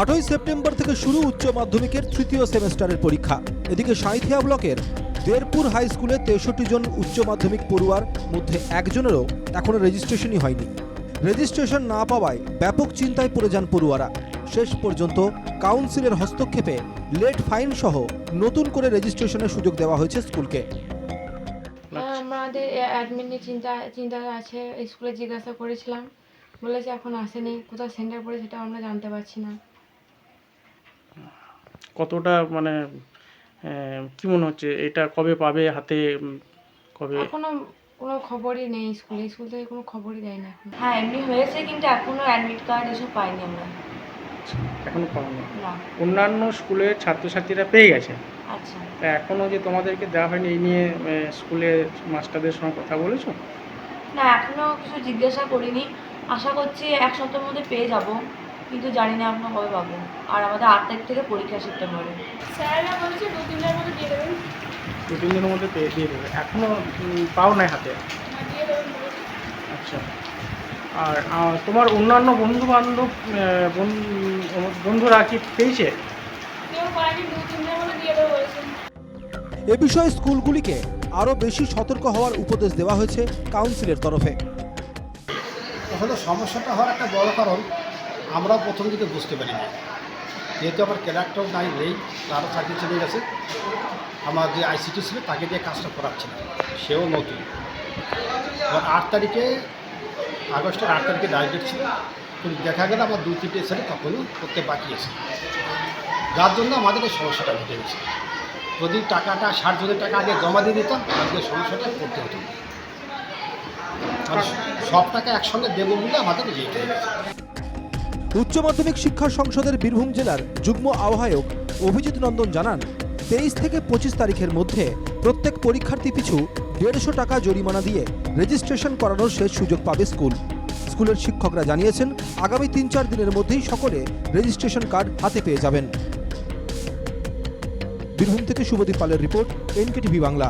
আটই সেপ্টেম্বর থেকে শুরু উচ্চ মাধ্যমিকের তৃতীয় সেমেস্টারের পরীক্ষা। এদিকে সাঁইথিয়া ব্লকের দেরপুর হাই স্কুলে তেষট্টি জন উচ্চ মাধ্যমিক পড়ুয়ার মধ্যে একজনেরও এখনও রেজিস্ট্রেশনই হয়নি। রেজিস্ট্রেশন না পাওয়ায় ব্যাপক চিন্তায় পড়ে যান পড়ুয়ারা। শেষ পর্যন্ত কাউন্সিলের হস্তক্ষেপে লেট ফাইন সহ নতুন করে রেজিস্ট্রেশনের সুযোগ দেওয়া হয়েছে স্কুলকে। আমাদের অ্যাডমিন চিন্তা চিন্তা আছে, স্কুলে জিজ্ঞাসা করেছিলাম। বলেছে এখন আসেনি কোথাও সেন্টার পড়ে সেটা আমরা জানতে পারছি না। কতটা মানে আহ, কি মনে হচ্ছে? এটা কবে পাবে হাতে কবে? এখনও কোনো খবরই নেই স্কুলে। স্কুল থেকে কোনো খবরই দেয় না এখন। হ্যাঁ এমনি হয়েছে কিন্তু এখনও অ্যাডমিট কার্ড এসব পাইনি আমরা। এখনও পাওনি। না। অন্যান্য স্কুলের ছাত্রছাত্রীরা পেয়ে গেছে? আচ্ছা। তা এখনও যে তোমাদেরকে দেওয়া হয়নি এই নিয়ে স্কুলে মাস্টারদের সঙ্গে কথা বলেছ? না এখনও কিছু জিজ্ঞাসা করিনি। আশা করছি এক সপ্তাহের মধ্যে পেয়ে যাব। কিন্তু জানি না এখনও কবে পাবো। আর আমাদের আট তারিখ থেকে পরীক্ষা সেপ্টেম্বরে। স্যারেরা বলেছে দু তিনটার মধ্যে দিয়ে দেবেন। দু তিন দিনের মধ্যে পেয়ে দিয়ে দেবে। এখনও উম, পাও নাই হাতে? আচ্ছা। আর তোমার অন্যান্য বন্ধু বান্ধব বন্ধুরা কি পেয়েছে? এ বিষয়ে স্কুলগুলিকে আরও বেশি সতর্ক হওয়ার উপদেশ দেওয়া হয়েছে কাউন্সিলের তরফে। আসলে সমস্যাটা হওয়ার একটা বড় কারণ আমরাও প্রথম দিকে বুঝতে পারিনি যেহেতু আমার ক্যারেক্টার নাই, নেই তারও চাকরি চলে গেছে। আমার যে আইসিটি ছিল, তাকে দিয়ে কাজটা করাচ্ছিল সেও নতুন। এবার আট তারিখে, আগস্টের আট তারিখে ডাইরেক্ট ছিল। কিন্তু দেখা গেল আমার দুই, তিনটে ছেলে তখনও করতে বাকি আছে। যার জন্য আমাদের এই সমস্যাটা ঘটে গেছে। যদি টাকাটা, ষাট জনের টাকা আগে জমা দিয়ে দিতাম, আজকে সমস্যাটা করতে হতো। না। সব টাকা একসঙ্গে দেবো বলে আমাদের লেট হয়ে গেছে। উচ্চ মাধ্যমিক শিক্ষা সংসদের বীরভূম জেলার যুগ্ম আহ্বায়ক অভিজিৎ নন্দন জানান, তেইশ থেকে পঁচিশ তারিখের মধ্যে প্রত্যেক পরীক্ষার্থী পিছু দেড়শো টাকা জরিমানা দিয়ে রেজিস্ট্রেশন করানোর শেষ সুযোগ পাবে স্কুল। স্কুলের শিক্ষকরা জানিয়েছেন, আগামী তিন চার দিনের মধ্যেই সকলে রেজিস্ট্রেশন কার্ড হাতে পেয়ে যাবেন। বীরভূম থেকে শুভদীপ পালের রিপোর্ট, এনকেটিভি বাংলা।